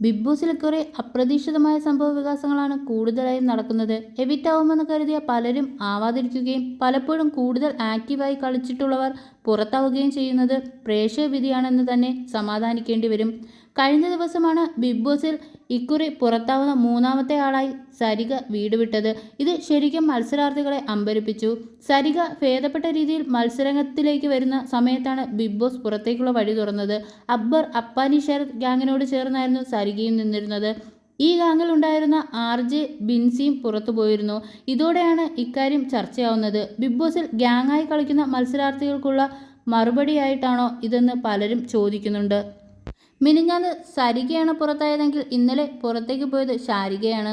Big ബോസിൽ അപ്രതീക്ഷിതമായ സംഭവ വികാസങ്ങളാണ് കൂടുതലായും നടക്കുന്നത്. എവിറ്റാവുമെന്ന് കരുതിയ പലരും ആവാതിരിക്കുകയും പലപ്പോഴും കൂടുതൽ ആക്റ്റീവായി കളിച്ചിട്ടുള്ളവർ പുറത്താവുകയും ചെയ്യുന്നത് പ്രേക്ഷക വിധിയാണെന്ന് തന്നെ സമാധാനിക്കേണ്ടി വരും. കഴിഞ്ഞ ദിവസമാണ് ബിഗ് ബോസിൽ ഇക്കുറി പുറത്താവുന്ന മൂന്നാമത്തെ ആളായി സരിക വീട് വിട്ടത്. ഇത് ശരിക്കും മത്സരാർത്ഥികളെ അമ്പരിപ്പിച്ചു. സരിക ഭേദപ്പെട്ട രീതിയിൽ മത്സരത്തിലേക്ക് വരുന്ന സമയത്താണ് ബിഗ് ബോസ് പുറത്തേക്കുള്ള വഴി തുറന്നത്. അക്ബർ അപ്പാനി ശരത് ഗ്യാങ്ങിനോട് ചേർന്നായിരുന്നു സരികയും നിന്നിരുന്നത്. ഈ ഗാങ്ങിൽ ഉണ്ടായിരുന്ന ആർ ജെ ബിൻസിയും പുറത്തു പോയിരുന്നു. ഇതോടെയാണ് ഇക്കാര്യം ചർച്ചയാവുന്നത്. ബിഗ് ബോസിൽ ഗ്യാങ്ങായി കളിക്കുന്ന മത്സരാർത്ഥികൾക്കുള്ള മറുപടിയായിട്ടാണോ ഇതെന്ന് പലരും ചോദിക്കുന്നുണ്ട്. മിനിഞ്ഞാന്ന് സരികയാണ് പുറത്തായതെങ്കിൽ ഇന്നലെ പുറത്തേക്ക് പോയത് ശാരികയാണ്.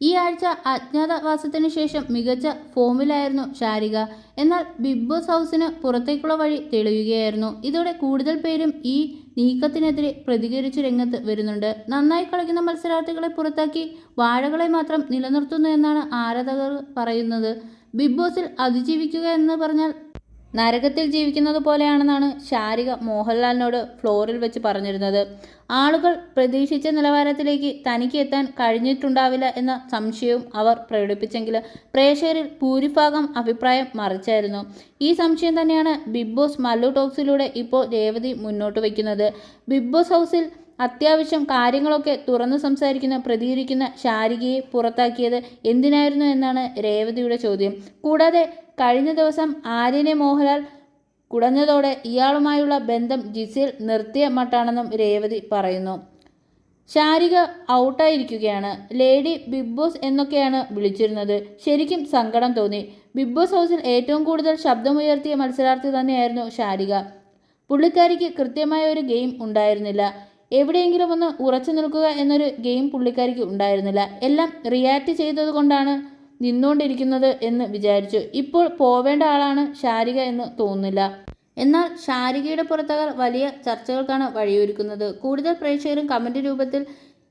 ഈ ആഴ്ച അജ്ഞാതവാസത്തിന് ശേഷം മികച്ച ഫോമിലായിരുന്നു ശാരിക. എന്നാൽ ബിഗ് ബോസ് ഹൗസിന് പുറത്തേക്കുള്ള വഴി തെളിയുകയായിരുന്നു. ഇതോടെ കൂടുതൽ പേരും ഈ നീക്കത്തിനെതിരെ പ്രതികരിച്ചു രംഗത്ത് വരുന്നുണ്ട്. നന്നായി കളിക്കുന്ന മത്സരാർത്ഥികളെ പുറത്താക്കി വാഴകളെ മാത്രം നിലനിർത്തുന്നു എന്നാണ് ആരാധകർ പറയുന്നത്. ബിഗ് ബോസിൽ അതിജീവിക്കുക എന്ന് പറഞ്ഞാൽ നരകത്തിൽ ജീവിക്കുന്നത് പോലെയാണെന്നാണ് ശാരിക മോഹൻലാലിനോട് ഫ്ലോറിൽ വെച്ച് പറഞ്ഞിരുന്നത്. ആളുകൾ പ്രതീക്ഷിച്ച നിലവാരത്തിലേക്ക് തനിക്ക് എത്താൻ കഴിഞ്ഞിട്ടുണ്ടാവില്ല എന്ന സംശയവും അവർ പ്രകടിപ്പിച്ചെങ്കിൽ പ്രേക്ഷകരിൽ ഭൂരിഭാഗം അഭിപ്രായം മറിച്ചായിരുന്നു. ഈ സംശയം തന്നെയാണ് ബിഗ് ബോസ് മല്ലു ടോക്സിലൂടെ ഇപ്പോൾ രേവതി മുന്നോട്ട് വയ്ക്കുന്നത്. ബിഗ് ബോസ് ഹൗസിൽ അത്യാവശ്യം കാര്യങ്ങളൊക്കെ തുറന്നു സംസാരിക്കുന്ന പ്രതികരിക്കുന്ന ശാരികയെ പുറത്താക്കിയത് എന്തിനായിരുന്നു എന്നാണ് രേവതിയുടെ ചോദ്യം. കൂടാതെ കഴിഞ്ഞ ദിവസം ആര്യനെ മോഹൻലാൽ കുടഞ്ഞതോടെ ഇയാളുമായുള്ള ബന്ധം ജിസിൽ നിർത്തിയ മട്ടാണെന്നും രേവതി പറയുന്നു. ശാരിക ഔട്ടായിരിക്കുകയാണ്. ലേഡി ബിഗ് ബോസ് എന്നൊക്കെയാണ് വിളിച്ചിരുന്നത്. ശരിക്കും സങ്കടം തോന്നി. ബിഗ് ബോസ് ഹൗസിൽ ഏറ്റവും കൂടുതൽ ശബ്ദമുയർത്തിയ മത്സരാർത്ഥി തന്നെയായിരുന്നു ശാരിക. പുള്ളിക്കാരിക്ക് കൃത്യമായ ഒരു ഗെയിം ഉണ്ടായിരുന്നില്ല. എവിടെയെങ്കിലും ഒന്ന് ഉറച്ചു നിൽക്കുക എന്നൊരു ഗെയിം പുള്ളിക്കാരിക്ക് ഉണ്ടായിരുന്നില്ല. എല്ലാം റിയാക്ട് ചെയ്തതുകൊണ്ടാണ് നിന്നുകൊണ്ടിരിക്കുന്നത് എന്ന് വിചാരിച്ചു. ഇപ്പോൾ പോവേണ്ട ആളാണ് ശാരിക എന്ന് തോന്നുന്നില്ല. എന്നാൽ ശാരികയുടെ പുറത്തകൾ വലിയ ചർച്ചകൾക്കാണ് വഴിയൊരുക്കുന്നത്. കൂടുതൽ പ്രേക്ഷകരും കമന്റ് രൂപത്തിൽ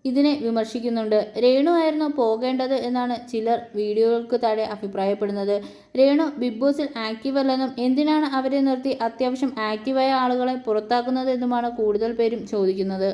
ഇതിനെ വിമർശിക്കുന്നുണ്ട്. രേണു ആയിരുന്നു പോകേണ്ടത് എന്നാണ് ചിലർ വീഡിയോകൾക്ക് താഴെ അഭിപ്രായപ്പെടുന്നത്. രേണു ബിഗ് ബോസിൽ ആക്റ്റീവ് അല്ലെന്നും എന്തിനാണ് അവരെ നിർത്തി അത്യാവശ്യം ആക്റ്റീവായ ആളുകളെ പുറത്താക്കുന്നത് എന്നുമാണ് കൂടുതൽ പേരും ചോദിക്കുന്നത്.